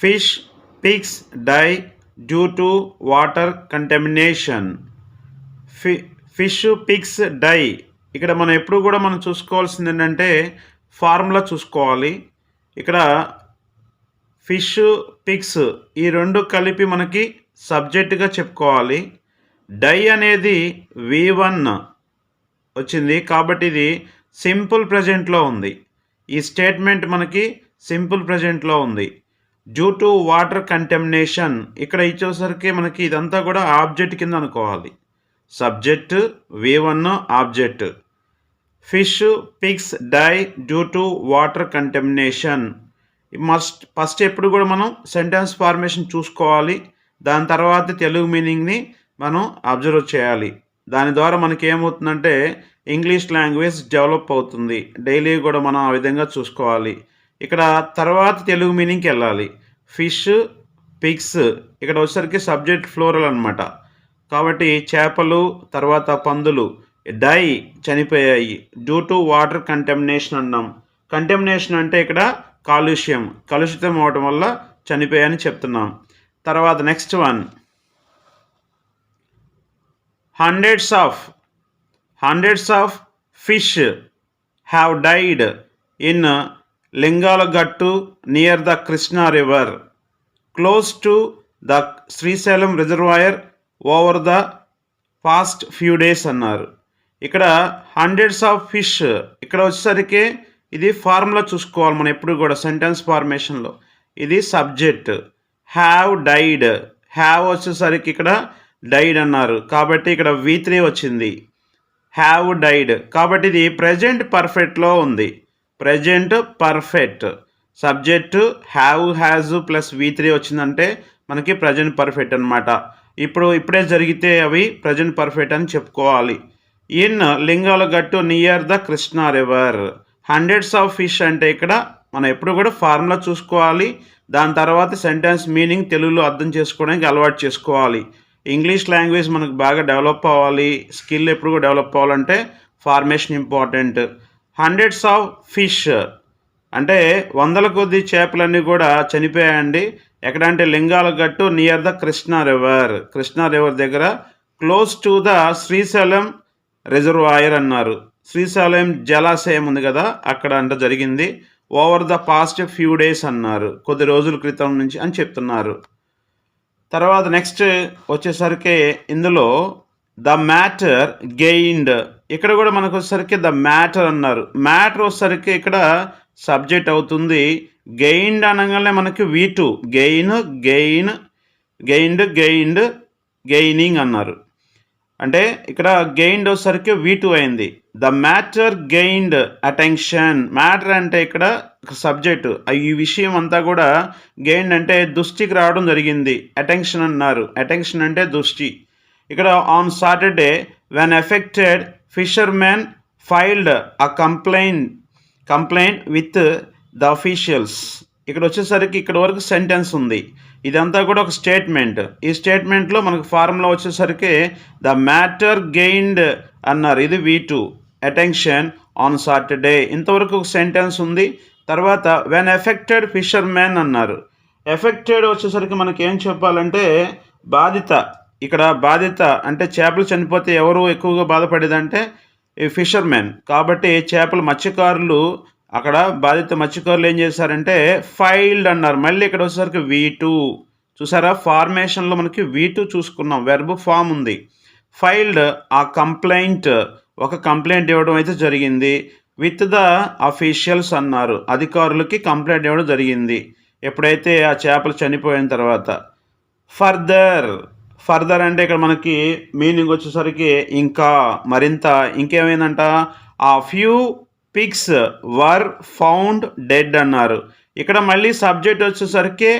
Fish pigs die due to water contamination. ఫి fish pigs die. ఇక్కడ మనం ఎప్పుడు కూడా మనం చూసుకోవాల్సింది ఏంటంటే ఫార్ములా చూసుకోవాలి. ఇక్కడ ఫిష్ పిగ్స్ ఈ రెండు కలిపి మనకి సబ్జెక్టుగా చెప్పుకోవాలి. డై అనేది వి వన్ వచ్చింది కాబట్టి ఇది సింపుల్ ప్రజెంట్లో ఉంది. ఈ స్టేట్మెంట్ మనకి సింపుల్ ప్రజెంట్లో ఉంది. డ్యూ టు వాటర్ కంటెమినేషన్ ఇక్కడ ఇచ్చేసరికి మనకి ఇదంతా కూడా ఆబ్జెక్ట్ కింద అనుకోవాలి. Subject V one object. Fish pigs die due to water contamination must first ఎప్పుడు కూడా మనం సెంటెన్స్ ఫార్మేషన్ చూసుకోవాలి. దాని తర్వాత తెలుగు మీనింగ్ని మనం అబ్జర్వ్ చేయాలి. దాని ద్వారా మనకి ఏమవుతుందంటే ఇంగ్లీష్ లాంగ్వేజ్ డెవలప్ అవుతుంది. డైలీ కూడా మనం ఆ విధంగా చూసుకోవాలి. ఇక్కడ తర్వాత తెలుగు మీనింగ్కి వెళ్ళాలి. ఫిష్ పిగ్స్ ఇక్కడ వచ్చేసరికి సబ్జెక్ట్ ఫ్లోరల్ అనమాట కాబట్టి చేపలు తర్వాత పందులు డై చనిపోయాయి. డ్యూ టు వాటర్ కంటెమినేషన్ అన్నాం. కంటెమినేషన్ అంటే ఇక్కడ కాలుష్యం కలుషితం అవ్వటం వల్ల చనిపోయాయని చెప్తున్నాం. తర్వాత next one hundreds of hundreds of fish have died in Lingalagattu near the Krishna river close to the Srisailam reservoir over the past few days అన్నారు. ఇక్కడ హండ్రెడ్స్ ఆఫ్ ఫిష్ ఇక్కడ వచ్చేసరికి ఇది ఫార్ములా చూసుకోవాలి మనం ఎప్పుడు కూడా సెంటెన్స్ ఫార్మేషన్లో ఇది సబ్జెక్ట్ హ్యావ్ డైడ్ హ్యావ్ వచ్చేసరికి ఇక్కడ డైడ్ అన్నారు. కాబట్టి ఇక్కడ వి త్రీ వచ్చింది. హ్యావ్ డైడ్ కాబట్టి ఇది ప్రజెంట్ పర్ఫెక్ట్లో ఉంది. Present perfect. Subject have has plus V three వచ్చిందంటే మనకి ప్రజెంట్ పర్ఫెక్ట్ అనమాట ఇప్పుడు ఇప్పుడే జరిగితే అవి ప్రజెంట్ పర్ఫెక్ట్ అని చెప్పుకోవాలి. In Lingalagattu near the Krishna river. Hundreds of fish అంటే ఇక్కడ మనం ఎప్పుడు కూడా ఫార్ములా చూసుకోవాలి. దాని తర్వాత సెంటెన్స్ మీనింగ్ తెలుగులో అర్థం చేసుకోవడానికి అలవాటు చేసుకోవాలి. ఇంగ్లీష్ లాంగ్వేజ్ మనకు బాగా డెవలప్ అవ్వాలి. స్కిల్ ఎప్పుడు కూడా డెవలప్ అవ్వాలంటే formation important. Hundreds of fish. అంటే వందల కొద్ది చేపలన్నీ కూడా చనిపోయాయండి. ఎక్కడంటే Lingalagattu near the Krishna river. Krishna river దగ్గర close to the Srisailam reservoir అన్నారు. శ్రీశైలం జలాశయం ఉంది కదా అక్కడ అంట జరిగింది. Over the past few days అన్నారు. కొద్ది రోజుల క్రితం నుంచి అని చెప్తున్నారు. తర్వాత నెక్స్ట్ వచ్చేసరికి ఇందులో ద మ్యాటర్ గెయిన్డ్. ఇక్కడ కూడా మనకు వచ్చేసరికి ద మ్యాటర్ అన్నారు. మ్యాటర్ వచ్చేసరికి ఇక్కడ సబ్జెక్ట్ అవుతుంది. గెయిన్డ్ అనగానే మనకి V two gain gain gained gained gaining అన్నారు. అంటే ఇక్కడ గెయిన్డ్ వచ్చేసరికి వీ టూ అయింది. The matter gained attention matter అంటే ఇక్కడ సబ్జెక్టు ఈ విషయం అంతా కూడా గెయిన్డ్ అంటే దృష్టికి రావడం జరిగింది. అటెన్షన్ అన్నారు. అటెన్షన్ అంటే దృష్టి. ఇక్కడ on Saturday when affected fishermen filed a complaint complaint with the officials ఇక్కడ వచ్చేసరికి ఇక్కడ వరకు సెంటెన్స్ ఉంది. ఇదంతా కూడా ఒక స్టేట్మెంట్ ఈ స్టేట్మెంట్లో మనకు ఫార్ములా వచ్చేసరికి ద మ్యాటర్ గెయిన్డ్ అన్నారు. ఇది V two attention on Saturday ఇంతవరకు ఒక సెంటెన్స్ ఉంది. తర్వాత వెన్ ఎఫెక్టెడ్ ఫిషర్ మ్యాన్ అన్నారు. ఎఫెక్టెడ్ వచ్చేసరికి మనకి ఏం చెప్పాలంటే బాధిత ఇక్కడ బాధిత అంటే చేపలు చనిపోతే ఎవరు ఎక్కువగా బాధపడేదంటే ఈ ఫిషర్మెన్ కాబట్టి చేపల మత్స్యకారులు అక్కడ బాధిత మత్స్యకారులు ఏం చేశారంటే ఫైల్డ్ అన్నారు. మళ్ళీ ఇక్కడ వచ్చేసరికి వీ టూ చూసారా? ఫార్మేషన్లో మనకి వీ టూ చూసుకున్నాం. వెర్బ్ ఫామ్ ఉంది. ఫైల్డ్ ఆ కంప్లైంట్ ఒక కంప్లైంట్ ఇవ్వడం అయితే జరిగింది. విత్ ద అఫీషియల్స్ అన్నారు. అధికారులకి కంప్లైంట్ ఇవ్వడం జరిగింది. ఎప్పుడైతే ఆ చేపలు చనిపోయిన తర్వాత. ఫర్దర్ ఫర్దర్ అంటే ఇక్కడ మనకి మీనింగ్ వచ్చేసరికి ఇంకా మరింత ఇంకేమైందంట? A few pigs were found dead అన్నారు. ఇక్కడ మళ్ళీ సబ్జెక్ట్ వచ్చేసరికి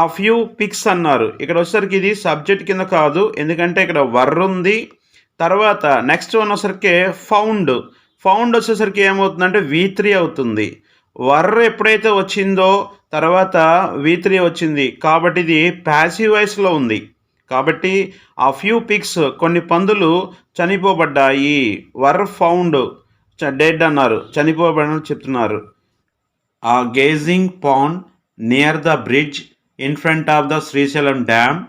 ఆ ఫ్యూ పిక్స్ అన్నారు. ఇక్కడ వచ్చేసరికి ఇది సబ్జెక్ట్ కింద కాదు ఎందుకంటే ఇక్కడ వర్ ఉంది. తర్వాత నెక్స్ట్ వన్ వచ్చేసరికి ఫౌండ్ ఫౌండ్ వచ్చేసరికి ఏమవుతుందంటే వి త్రీ అవుతుంది. వర్ ఎప్పుడైతే వచ్చిందో తర్వాత వి త్రీ వచ్చింది. కాబట్టి ఇది ప్యాసివ్ వాయిస్లో ఉంది. కాబట్టి ఆ ఫ్యూ పిక్స్ కొన్ని పందులు చనిపోబడ్డాయి. వర్ ఫౌండ్ డెడ్ అన్నారు. చనిపోబడని చెప్తున్నారు. A gauging pond near the bridge in front of the Srisailam dam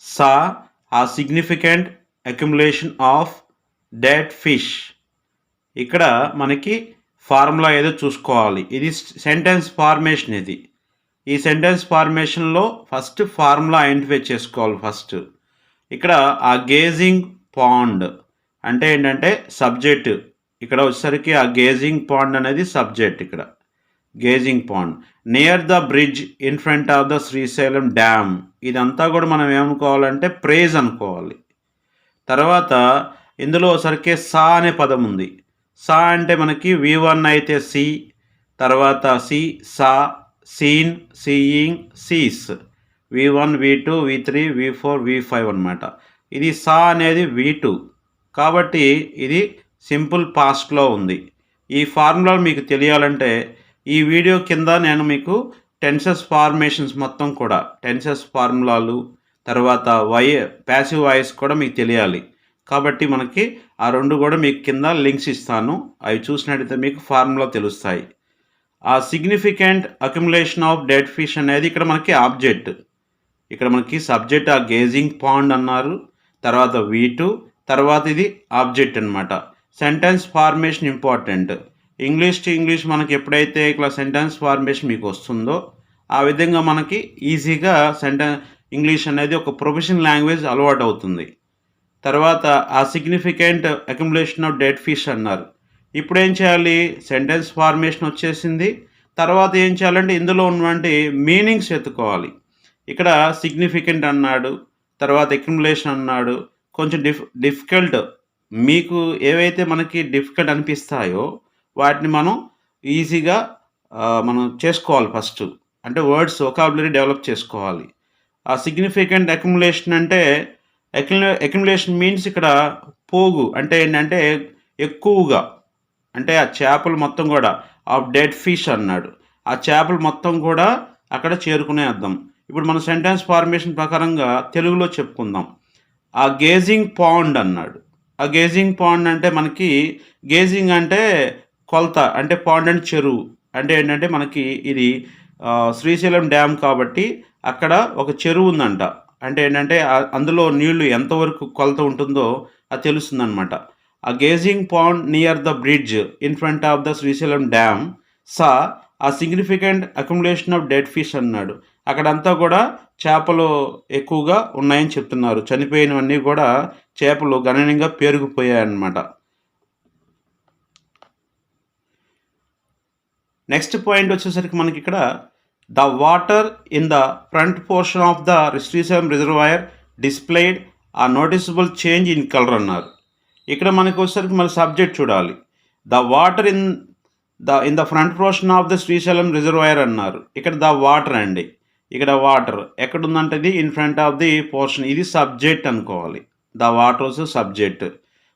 saw a significant accumulation of dead fish ఇక్కడ మనకి ఫార్ములా ఏదో చూసుకోవాలి. ఇది సెంటెన్స్ ఫార్మేషన్ ఇది. ఈ సెంటెన్స్ ఫార్మేషన్లో ఫస్ట్ ఫార్ములా ఐడెంటిఫై చేసుకోవాలి ఫస్ట్. ఇక్కడ ఆ గేజింగ్ పాండ్ అంటే ఏంటంటే సబ్జెక్ట్. ఇక్కడ వచ్చేసరికి ఆ గేజింగ్ పాండ్ అనేది సబ్జెక్ట్ ఇక్కడ. Gauging pond. Near the bridge in front of the Srisailam dam. ఇదంతా కూడా మనం ఏమనుకోవాలంటే ప్రేజ్ అనుకోవాలి. తర్వాత ఇందులో సరికే సా అనే పదం ఉంది. సా అంటే మనకి వి వన్ అయితే సి తర్వాత see saw seen seeing sees. V one V two V three V four V five అనమాట ఇది సా అనేది వి టూ. కాబట్టి ఇది సింపుల్ పాస్ట్లో ఉంది. ఈ ఫార్ములా మీకు తెలియాలంటే ఈ వీడియో కింద నేను మీకు టెన్సెస్ ఫార్మేషన్స్ మొత్తం కూడా టెన్సెస్ ఫార్ములాలు తర్వాత వై ప్యాసివ్ వాయిస్ కూడా మీకు తెలియాలి. కాబట్టి మనకి ఆ రెండు కూడా మీకు కింద లింక్స్ ఇస్తాను. అవి చూసినట్టయితే మీకు ఫార్ములా తెలుస్తాయి. A significant accumulation of dead fish అనేది ఇక్కడ మనకి ఆబ్జెక్ట్ ఇక్కడ మనకి సబ్జెక్ట్ ఆ గేజింగ్ పాండ్ అన్నారు తర్వాత వీ టూ తర్వాత ఇది ఆబ్జెక్ట్ అనమాట sentence formation important English to English మనకి ఎప్పుడైతే ఇట్లా సెంటెన్స్ ఫార్మేషన్ మీకు వస్తుందో ఆ విధంగా మనకి ఈజీగా సెంటెన్ ఇంగ్లీష్ అనేది ఒక ప్రొఫెషనల్ లాంగ్వేజ్ అలవాటు అవుతుంది. తర్వాత a significant accumulation of dead fish అన్నారు. ఇప్పుడు ఏం చేయాలి? సెంటెన్స్ ఫార్మేషన్ వచ్చేసింది. తర్వాత ఏం చేయాలంటే ఇందులో ఉన్నటువంటి మీనింగ్స్ ఎత్తుకోవాలి ఇక్కడ సిగ్నిఫికెంట్ అన్నాడు తర్వాత ఎక్యుములేషన్ అన్నాడు. కొంచెం డిఫ్ డిఫికల్ట్. మీకు ఏవైతే మనకి డిఫికల్ట్ అనిపిస్తాయో వాటిని మనం ఈజీగా మనం చేసుకోవాలి ఫస్ట్. అంటే వర్డ్స్ ఒకాబులరీ డెవలప్ చేసుకోవాలి. ఆ సిగ్నిఫికెంట్ అక్యుములేషన్ అంటే అక్యుములేషన్ మీన్స్ ఇక్కడ పోగు. అంటే ఏంటంటే ఎక్కువగా. అంటే ఆ చేపలు మొత్తం కూడా ఆఫ్ డెడ్ ఫిష్ అన్నాడు. ఆ చేపలు మొత్తం కూడా అక్కడ చేరుకునే అర్థం. ఇప్పుడు మన సెంటెన్స్ ఫార్మేషన్ ప్రకారంగా తెలుగులో చెప్పుకుందాం. ఆ గేజింగ్ పాండ్ అన్నాడు. ఆ గేజింగ్ పాండ్ అంటే మనకి గేజింగ్ అంటే కొలత అంటే పాండ్ అంటే చెరువు. అంటే ఏంటంటే మనకి ఇది శ్రీశైలం డ్యామ్ కాబట్టి అక్కడ ఒక చెరువు ఉందంట. అంటే ఏంటంటే అందులో నీళ్ళు ఎంతవరకు కొలత ఉంటుందో అది తెలుస్తుందన్నమాట. A gauging pond near the bridge in front of the Srisailam dam saw a significant accumulation of dead fish అన్నాడు. అక్కడంతా కూడా చేపలు ఎక్కువగా ఉన్నాయని చెప్తున్నారు. చనిపోయినవన్నీ కూడా చేపలు గణనీయంగా పేరుకుపోయాయన్నమాట నెక్స్ట్ పాయింట్ వచ్చేసరికి మనకి ఇక్కడ the water in the front portion of the Srisailam reservoir displayed a noticeable change in colour అన్నారు. ఇక్కడ మనకు వచ్చేసరికి మన సబ్జెక్ట్ చూడాలి. The water in the in the front portion of the Srisailam reservoir అన్నారు. ఇక్కడ ద వాటర్ అండి. ఇక్కడ వాటర్ ఎక్కడ ఉందంటే ఇది in front of the portion. ఇది సబ్జెక్ట్ అనుకోవాలి. The water was subject.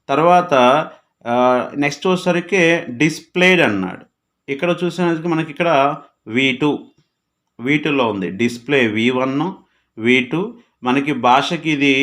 తర్వాత నెక్స్ట్ వచ్చేసరికి డిస్ప్లేడ్ అన్నాడు. ఇక్కడ చూసేసరికి మనకి ఇక్కడ వీ టూ వీ టూలో ఉంది. Display V one V two. మనకి భాషకి ఇది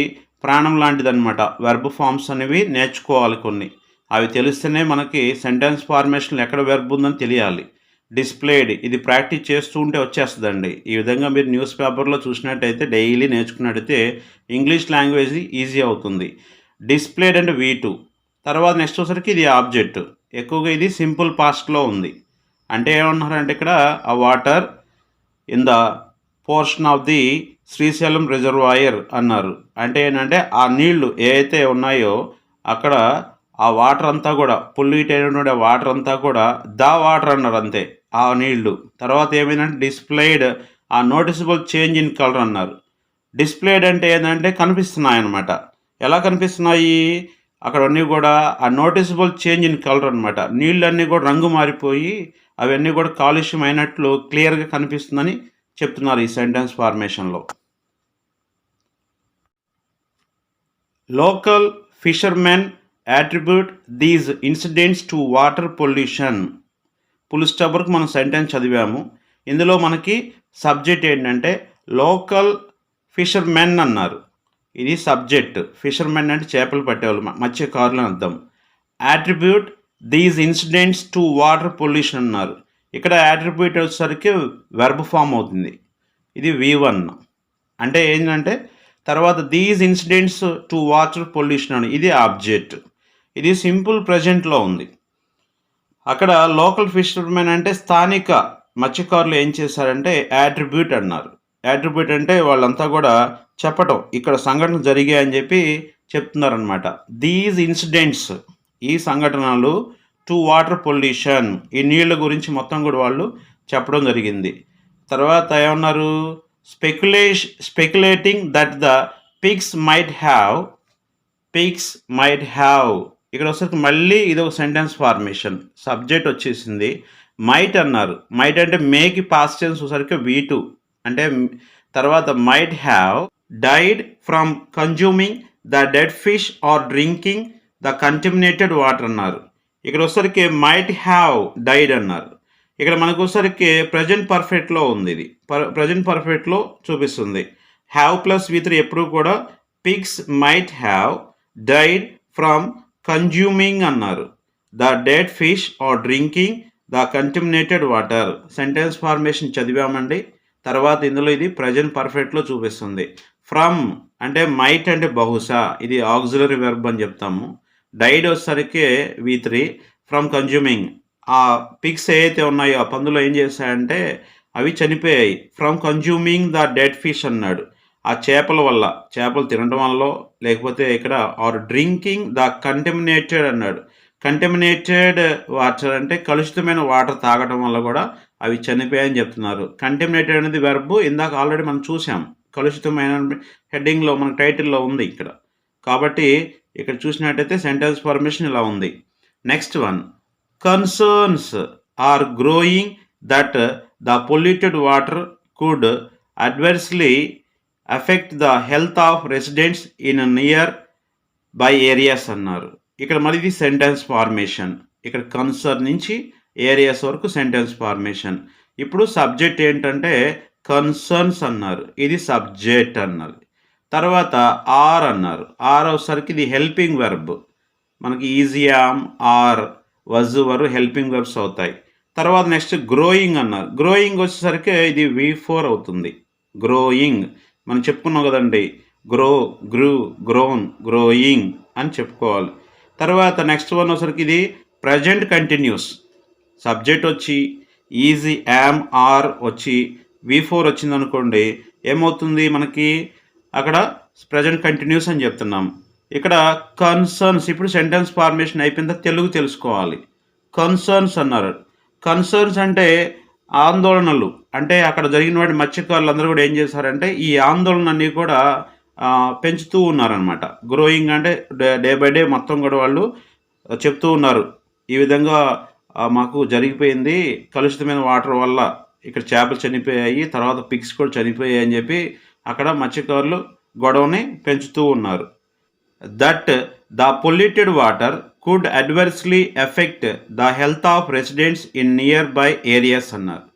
ప్రాణం లాంటిదన్నమాట. వెర్బ్ ఫామ్స్ అనేవి నేర్చుకోవాలి కొన్ని. అవి తెలిస్తేనే మనకి సెంటెన్స్ ఫార్మేషన్ ఎక్కడ వెర్బ్ ఉందని తెలియాలి. డిస్ప్లేడ్ ఇది ప్రాక్టీస్ చేస్తూ ఉంటే వచ్చేస్తుందండి. ఈ విధంగా మీరు న్యూస్ పేపర్లో చూసినట్టయితే డైలీ నేర్చుకున్నట్టయితే ఇంగ్లీష్ లాంగ్వేజ్ ఈజీ అవుతుంది. డిస్ప్లేడ్ అండ్ వీ టూ తర్వాత నెక్స్ట్ వచ్చరికి ఇది ఆబ్జెక్ట్ ఎక్కువగా ఇది సింపుల్ పాస్ట్లో ఉంది. అంటే ఏమన్నారంటే ఇక్కడ ఆ water in the portion of the Srisailam reservoir అన్నారు. అంటే ఏంటంటే ఆ నీళ్ళు ఏవైతే ఉన్నాయో అక్కడ ఆ వాటర్ అంతా కూడా పొల్యూట్ అయినటువంటి వాటర్ అంతా కూడా ద వాటర్ అన్నారు అంతే ఆ నీళ్ళు. తర్వాత ఏమైందంటే displayed a noticeable change in colour అన్నారు. డిస్ప్లేడ్ అంటే ఏంటంటే కనిపిస్తున్నాయి అనమాట ఎలా కనిపిస్తున్నాయి? అక్కడ అన్నీ కూడా ఆ నోటిసబుల్ చేంజ్ ఇన్ కలర్ అనమాట నీళ్ళన్నీ కూడా రంగు మారిపోయి అవన్నీ కూడా కాలుష్యం అయినట్లు క్లియర్గా కనిపిస్తుందని చెప్తున్నారు ఈ sentence ఫార్మేషన్లో. Local fishermen attribute these incidents to water pollution pull స్టబర్కి మనం సెంటెన్స్ చదివాము. ఇందులో మనకి సబ్జెక్ట్ ఏంటంటే లోకల్ ఫిషర్మెన్ అన్నారు. ఇది సబ్జెక్ట్ ఫిషర్మెన్ అంటే చేపలు పట్టేవాళ్ళు మత్స్యకారులు అని అర్థం. Attribute these incidents to water pollution అన్నారు. ఇక్కడ యాట్రిబ్యూట్ వచ్చేసరికి వెర్బ్ ఫామ్ అవుతుంది. ఇది వి వన్ అంటే ఏంటంటే తర్వాత these incidents to water pollution అని. ఇది ఆబ్జెక్ట్ ఇది సింపుల్ ప్రజెంట్లో ఉంది. అక్కడ లోకల్ ఫిషర్మెన్ అంటే స్థానిక మత్స్యకారులు ఏం చేశారంటే యాట్రిబ్యూట్ అన్నారు. యాట్రిబ్యూట్ అంటే వాళ్ళంతా కూడా చెప్పటం. ఇక్కడ సంఘటన జరిగాయని చెప్పి చెప్తున్నారనమాట దీస్ ఇన్సిడెంట్స్ ఈ సంఘటనలు టు వాటర్ పొల్యూషన్ ఈ నీళ్ళ గురించి మొత్తం కూడా వాళ్ళు చెప్పడం జరిగింది. తర్వాత ఏమన్నారు? Speculate speculating that the pigs might have pigs might have ఇక్కడ వచ్చేసరికి మళ్ళీ ఇది ఒక సెంటెన్స్ ఫార్మేషన్ సబ్జెక్ట్ వచ్చేసింది. మైట్ అన్నారు. మైట్ అంటే మేకి పాస్ టెన్స్ వీ టూ అంటే తర్వాత might have died from consuming the dead fish or drinking the contaminated water అన్నారు. ఇక్కడ వచ్చరికి మైట్ హ్యావ్ డైడ్ అన్నారు. ఇక్కడ మనకు వచ్చరికి ప్రజెంట్ పర్ఫెక్ట్లో ఉంది ఇది. ప్రజెంట్ పర్ఫెక్ట్లో చూపిస్తుంది. హ్యావ్ ప్లస్ విత్ ఎప్పుడు కూడా pigs might have died from consuming అన్నారు. The dead fish or drinking the contaminated water sentence formation చదివామండి. తర్వాత ఇందులో ఇది ప్రజెంట్ పర్ఫెక్ట్లో చూపిస్తుంది. ఫ్రమ్ అంటే మైట్ అంటే బహుశా. ఇది ఆక్సిలరీ వెర్బ్ అని చెప్తాము. డైడ్ వచ్చేసరికి వి త్రీ ఫ్రమ్ కన్జ్యూమింగ్. ఆ పిక్స్ ఏవైతే ఉన్నాయో ఆ పందులో ఏం చేశాయంటే అవి చనిపోయాయి. From consuming the dead fish అన్నాడు. ఆ చేపల వల్ల చేపలు తినడం వల్ల లేకపోతే ఇక్కడ ఆర్ డ్రింకింగ్ ద కంటమినేటెడ్ అన్నాడు. కంటమినేటెడ్ వాటర్ అంటే కలుషితమైన వాటర్ తాగడం వల్ల కూడా అవి చనిపోయాయని చెప్తున్నారు. కంటమినేటెడ్ అనేది వెర్బ్ ఇందాక ఆల్రెడీ మనం చూసాం కలుషితమైన హెడ్డింగ్లో మన టైటిల్లో ఉంది ఇక్కడ. కాబట్టి ఇక్కడ చూసినట్టయితే సెంటెన్స్ ఫార్మేషన్ ఇలా ఉంది. Next one concerns are growing that the polluted water could adversely affect the health of residents in nearby areas అన్నారు. ఇక్కడ మరి ఇది సెంటెన్స్ ఫార్మేషన్ ఇక్కడ కన్సర్న్ నుంచి ఏరియాస్ వరకు సెంటెన్స్ ఫార్మేషన్ ఇప్పుడు సబ్జెక్ట్ ఏంటంటే కన్సర్న్స్ అన్నారు. ఇది సబ్జెక్ట్ అన్నారు. తర్వాత ఆర్ అన్నారు. ఆర్ వచ్చేసరికి ఇది హెల్పింగ్ వెర్బ్ మనకి is am are was were helping verbs అవుతాయి. తర్వాత నెక్స్ట్ గ్రోయింగ్ అన్నారు. గ్రోయింగ్ వచ్చేసరికి ఇది వి ఫోర్ అవుతుంది. గ్రోయింగ్ మనం చెప్పుకున్నాం కదండి. గ్రో గ్రూ గ్రోన్ గ్రోయింగ్ అని చెప్పుకోవాలి. తర్వాత నెక్స్ట్ వన్ వచ్చరికి ఇది ప్రజెంట్ కంటిన్యూస్ సబ్జెక్ట్ వచ్చి ఈజీ యామ్ ఆర్ వచ్చి వి ఫోర్ వచ్చింది అనుకోండి ఏమవుతుంది మనకి? అక్కడ ప్రజెంట్ కంటిన్యూస్ అని చెప్తున్నాం. ఇక్కడ కన్సర్న్స్ ఇప్పుడు సెంటెన్స్ ఫార్మేషన్ అయిపోయిందా తెలుగు తెలుసుకోవాలి. కన్సర్న్స్ అన్నారు. కన్సర్న్స్ అంటే ఆందోళనలు. అంటే అక్కడ జరిగిన వాటి మత్స్యకారులు అందరూ కూడా ఏం చేశారంటే ఈ ఆందోళనని కూడా పెంచుతూ ఉన్నారనమాట గ్రోయింగ్ అంటే డే బై డే మొత్తం కూడా వాళ్ళు చెప్తూ ఉన్నారు. ఈ విధంగా మాకు జరిగిపోయింది. కలుషితమైన వాటర్ వల్ల ఇక్కడ చేపలు చనిపోయాయి. తర్వాత పిక్స్ కూడా చనిపోయాయి అని చెప్పి అక్కడ మత్స్యకారులు గొడవని పెంచుతూ ఉన్నారు. That the polluted water could adversely affect the health of residents in nearby areas అన్నారు.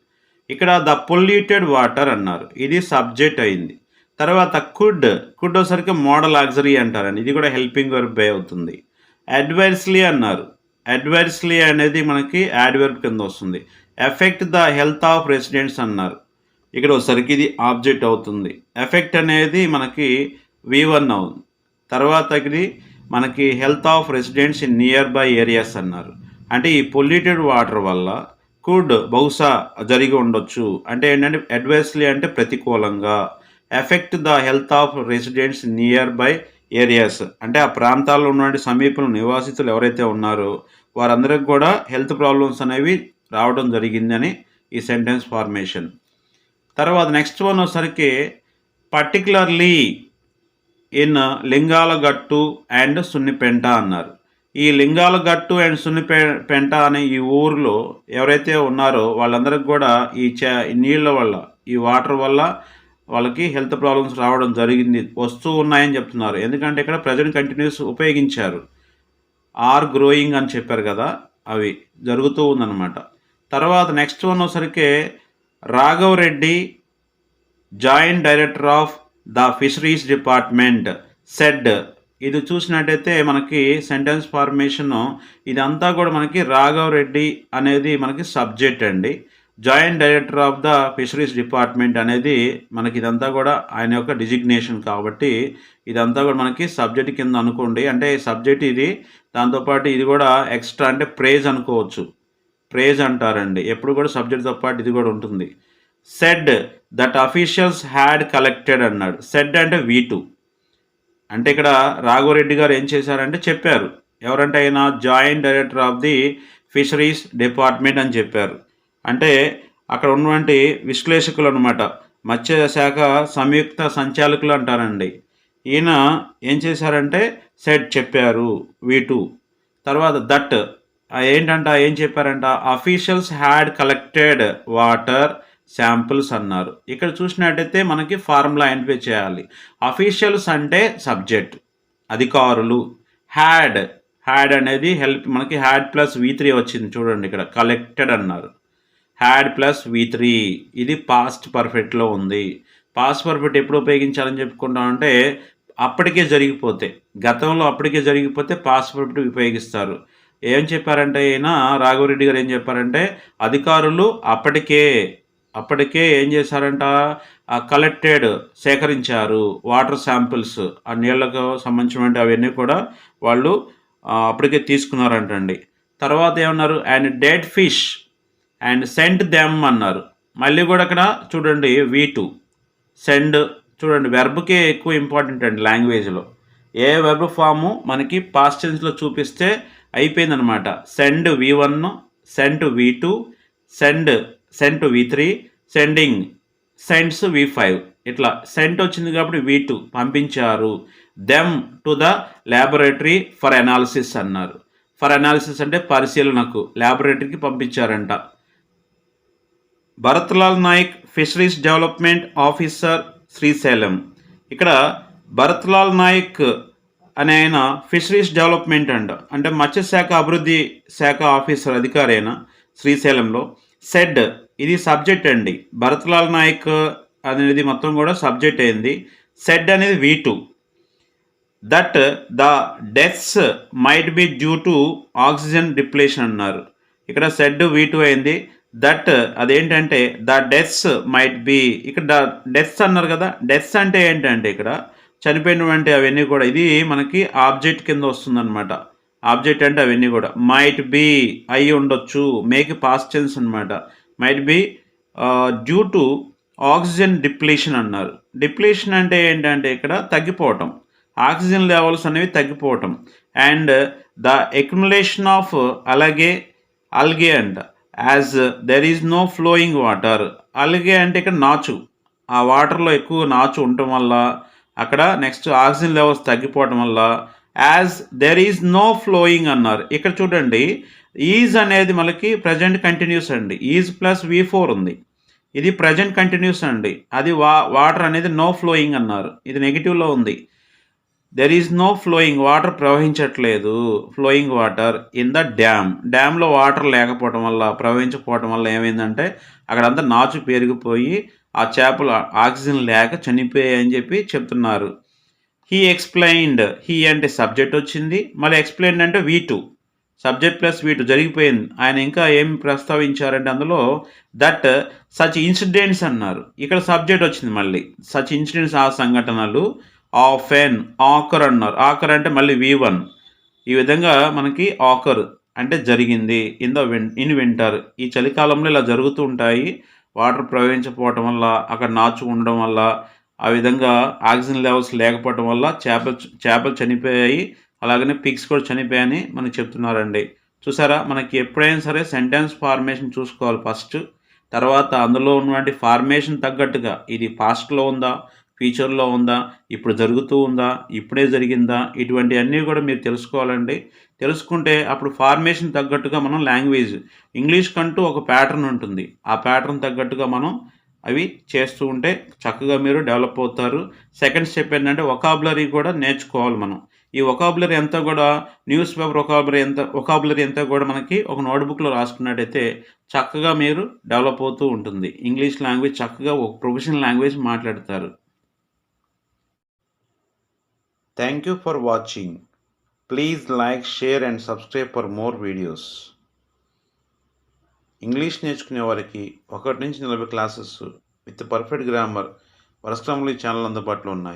ఇక్కడ ద పొల్యూటెడ్ వాటర్ అన్నారు. ఇది సబ్జెక్ట్ అయింది. తర్వాత కుడ్ కుడ్ ఒకసారికి మోడల్ ఆక్సరీ అంటారండి ఇది కూడా హెల్పింగ్ వర్బ్ అవుతుంది. అడ్వైర్స్లీ అన్నారు. అడ్వైర్స్లీ అనేది మనకి యాడ్వర్బ్ కింద వస్తుంది. Affect the health of residents అన్నారు. ఇక్కడ ఒకసారికి ఇది ఆబ్జెక్ట్ అవుతుంది. ఎఫెక్ట్ అనేది మనకి వి వన్ అవుతుంది. తర్వాత ఇది మనకి health of residents in nearby areas అన్నారు. అంటే ఈ పొల్యూటెడ్ వాటర్ వల్ల కుడ్ బహుశా జరిగి ఉండొచ్చు. అంటే ఏంటంటే అడ్వైస్లీ అంటే ప్రతికూలంగా affect the health of residents nearby areas. అంటే ఆ ప్రాంతాల్లో ఉన్నటువంటి సమీపంలో నివాసితులు ఎవరైతే ఉన్నారో వారందరికి కూడా హెల్త్ ప్రాబ్లమ్స్ అనేవి రావడం జరిగిందని ఈ సెంటెన్స్ ఫార్మేషన్. తర్వాత నెక్స్ట్ వన్ వచ్చరికి particularly in Lingalagattu and Sunnipenta అన్నారు. ఈ లింగాలగట్టు అండ్ సున్నిపె పెంట అనే ఈ ఊర్లో ఎవరైతే ఉన్నారో వాళ్ళందరికి కూడా ఈ చ నీళ్ళ వల్ల ఈ వాటర్ వల్ల వాళ్ళకి హెల్త్ ప్రాబ్లమ్స్ రావడం జరిగింది వస్తూ ఉన్నాయని చెప్తున్నారు. ఎందుకంటే ఇక్కడ ప్రజెంట్ కంటిన్యూస్ ఉపయోగించారు. ఆర్ గ్రోయింగ్ అని చెప్పారు కదా అవి జరుగుతూ ఉందన్నమాట. తర్వాత నెక్స్ట్ వన్ వచ్చరికి Raghav Reddy joint director of the fisheries department said. ఇది చూసినట్టయితే మనకి సెంటెన్స్ ఫార్మేషన్ ఇదంతా కూడా మనకి రాఘవ్ రెడ్డి అనేది మనకి సబ్జెక్ట్ అండి. Joint director of the fisheries department అనేది మనకి ఇదంతా కూడా ఆయన యొక్క డిజిగ్నేషన్ కాబట్టి ఇదంతా కూడా మనకి సబ్జెక్ట్ కింద అనుకోండి. అంటే సబ్జెక్ట్ ఇది దాంతోపాటు ఇది కూడా ఎక్స్ట్రా అంటే ప్రేజ్ అనుకోవచ్చు. ప్రేజ్ అంటారండి. ఎప్పుడు కూడా సబ్జెక్ట్తో పాటు ఇది కూడా ఉంటుంది. Said that officials had collected అన్నాడు. సెడ్ అంటే వీ టూ అంటే ఇక్కడ రాఘవరెడ్డి గారు ఏం చేశారంటే చెప్పారు. ఎవరంటే ఆయన? Joint director of the fisheries department అని చెప్పారు. అంటే అక్కడ ఉన్నటువంటి విశ్లేషకులు అనమాట మత్స్య శాఖ సంయుక్త సంచాలకులు అంటారండి. ఈయన ఏం చేశారంటే సెట్ చెప్పారు వీటు. తర్వాత దట్ ఏంటంట ఏం చెప్పారంట? Officials had collected water samples అన్నారు. ఇక్కడ చూసినట్టయితే మనకి ఫార్ములా ఎంట్రీ చేయాలి. అఫీషియల్స్ అంటే సబ్జెక్ట్ అధికారులు. హ్యాడ్ హ్యాడ్ అనేది హెల్ప్ మనకి హ్యాడ్ ప్లస్ వి త్రీ వచ్చింది చూడండి ఇక్కడ కలెక్టెడ్ అన్నారు. హ్యాడ్ ప్లస్ వి త్రీ ఇది పాస్ట్ పర్ఫెక్ట్లో ఉంది. పాస్ట్ పర్ఫెక్ట్ ఎప్పుడు ఉపయోగించాలని చెప్పుకుంటామంటే అప్పటికే జరిగిపోతే గతంలో అప్పటికే జరిగిపోతే పాస్ట్ పర్ఫెక్ట్ ఉపయోగిస్తారు. ఏం చెప్పారంటే ఈయన? రాఘవరెడ్డి గారు ఏం చెప్పారంటే అధికారులు అప్పటికే అప్పటికే ఏం చేశారంట? కలెక్టెడ్ సేకరించారు వాటర్ శాంపిల్స్. ఆ నీళ్ళకు సంబంధించిన అవన్నీ కూడా వాళ్ళు అప్పటికే తీసుకున్నారంటండి. తర్వాత ఏమన్నారు? And dead fish and sent them అన్నారు. మళ్ళీ కూడా అక్కడ చూడండి వీ టూ సెండ్ చూడండి వెర్బ్కే ఎక్కువ ఇంపార్టెంట్ అండి లాంగ్వేజ్లో ఏ వెర్బ్ ఫాము మనకి పాస్టెన్స్లో చూపిస్తే అయిపోయిందనమాట. Send V one sent V two send sent V three sending sends V five ఇట్లా సెంట్ వచ్చింది కాబట్టి వి టూ పంపించారు. Them to the laboratory for analysis అన్నారు. ఫర్ అనాలిసిస్ అంటే పరిశీలనకు ల్యాబొరేటరీకి పంపించారంట. Bharatlal Naik fisheries development officer Srisailam. ఇక్కడ భరత్లాల్ నాయక్ అని ఆయన ఫిషరీస్ డెవలప్మెంట్ అండ్ అంటే మత్స్యశాఖ అభివృద్ధి శాఖ ఆఫీసర్ అధికారి అయిన శ్రీశైలంలో సెడ్ ఇది సబ్జెక్ట్ అండి. భరత్లాల్ నాయక్ అనేది మొత్తం కూడా సబ్జెక్ట్ అయింది. సెడ్ అనేది V two. That the deaths might be due to oxygen depletion అన్నారు. ఇక్కడ సెడ్ వీ టూ అయింది. దట్ అదేంటంటే ద డెత్స్ మైట్ బి ఇక్కడ డెత్స్ అన్నారు కదా. డెత్స్ అంటే ఏంటంటే ఇక్కడ చనిపోయినటువంటి అవన్నీ కూడా ఇది మనకి ఆబ్జెక్ట్ కింద వస్తుందన్నమాట. ఆబ్జెక్ట్ అంటే అవన్నీ కూడా. మైట్ బి అయి ఉండొచ్చు మేక్ పాస్టెన్స్ అనమాట might be due to oxygen depletion అన్నారు. డిప్లేషన్ అంటే ఏంటంటే ఇక్కడ తగ్గిపోవటం. ఆక్సిజన్ లెవెల్స్ అనేవి తగ్గిపోవటం. అండ్ ద ఎక్యుములేషన్ ఆఫ్ అలాగే అల్గే అంట. As there is no flowing water algae అంటే ఇక్కడ నాచు. ఆ వాటర్లో ఎక్కువ నాచు ఉండటం వల్ల అక్కడ నెక్స్ట్ ఆక్సిజన్ లెవెల్స్ తగ్గిపోవటం వల్ల as there is no flowing అన్నారు. ఇక్కడ చూడండి ఈజ్ అనేది మనకి ప్రజెంట్ కంటిన్యూస్ అండి. ఈజ్ ప్లస్ వి ఫోర్ ఉంది. ఇది ప్రజెంట్ కంటిన్యూస్ అండి. అది వా వాటర్ అనేది నో ఫ్లోయింగ్ అన్నారు. ఇది నెగిటివ్లో ఉంది. There is no flowing water ప్రవహించట్లేదు. Flowing water in the dam డ్యామ్లో water లేకపోవటం వల్ల ప్రవహించకపోవటం వల్ల ఏమైందంటే అక్కడంతా నాచు పెరిగిపోయి ఆ చేపలు ఆక్సిజన్ లేక చనిపోయాయని చెప్పి చెప్తున్నారు. హీ ఎక్స్ప్లెయిన్డ్ హీ అంటే సబ్జెక్ట్ వచ్చింది. మళ్ళీ ఎక్స్ప్లెయిన్డ్ అంటే వీ టూ సబ్జెక్ట్ ప్లస్ వీటు జరిగిపోయింది. ఆయన ఇంకా ఏం ప్రస్తావించారంటే అందులో దట్ సచ్ ఇన్సిడెంట్స్ అన్నారు. ఇక్కడ సబ్జెక్ట్ వచ్చింది మళ్ళీ. సచ్ ఇన్సిడెంట్స్ ఆ సంఘటనలు ఆఫెన్ ఆకర్ అన్నారు. ఆకర్ అంటే మళ్ళీ వి వన్ ఈ విధంగా మనకి ఆకర్ అంటే జరిగింది. In the win in winter. ఈ చలికాలంలో ఇలా జరుగుతూ ఉంటాయి. వాటర్ ప్రవహించకపోవటం వల్ల అక్కడ నాచు ఉండడం వల్ల ఆ విధంగా ఆక్సిజన్ లెవెల్స్ లేకపోవటం వల్ల చేపలు చేపలు చనిపోయాయి. అలాగనే పిక్స్ కూడా చనిపోయాయని మనకు చెప్తున్నారండి. చూసారా? మనకి ఎప్పుడైనా సరే సెంటెన్స్ ఫార్మేషన్ చూసుకోవాలి ఫస్ట్. తర్వాత అందులో ఉన్నటువంటి ఫార్మేషన్ తగ్గట్టుగా ఇది పాస్ట్లో ఉందా? ఫ్యూచర్లో ఉందా? ఇప్పుడు జరుగుతూ ఉందా? ఇప్పుడే జరిగిందా? ఇటువంటివన్నీ కూడా మీరు తెలుసుకోవాలండి. తెలుసుకుంటే అప్పుడు ఫార్మేషన్ తగ్గట్టుగా మనం లాంగ్వేజ్ ఇంగ్లీష్ కంటూ ఒక ప్యాటర్న్ ఉంటుంది. ఆ ప్యాటర్న్ తగ్గట్టుగా మనం అవి చేస్తూ ఉంటే చక్కగా మీరు డెవలప్ అవుతారు. సెకండ్ స్టెప్ ఏంటంటే ఒకాబులరీ కూడా నేర్చుకోవాలి మనం. ఈ ఒకాబులరీ అంతా కూడా న్యూస్ పేపర్ ఒకాబులరీ ఎంత ఒకాబులరీ అంతా కూడా మనకి ఒక నోట్బుక్లో రాసుకున్నట్టయితే చక్కగా మీరు డెవలప్ అవుతూ ఉంటుంది. ఇంగ్లీష్ లాంగ్వేజ్ చక్కగా ఒక ప్రొఫెషనల్ లాంగ్వేజ్ మాట్లాడతారు. Thank you for watching please like share and subscribe for more videos English నేర్చుకునే వారికి ఒకటి నుంచి నలభై క్లాసెస్ విత్ పర్ఫెక్ట్ గ్రామర్ వరస్క్రమంలో ఈ ఛానల్ అందుబాటులో ఉన్నాయి.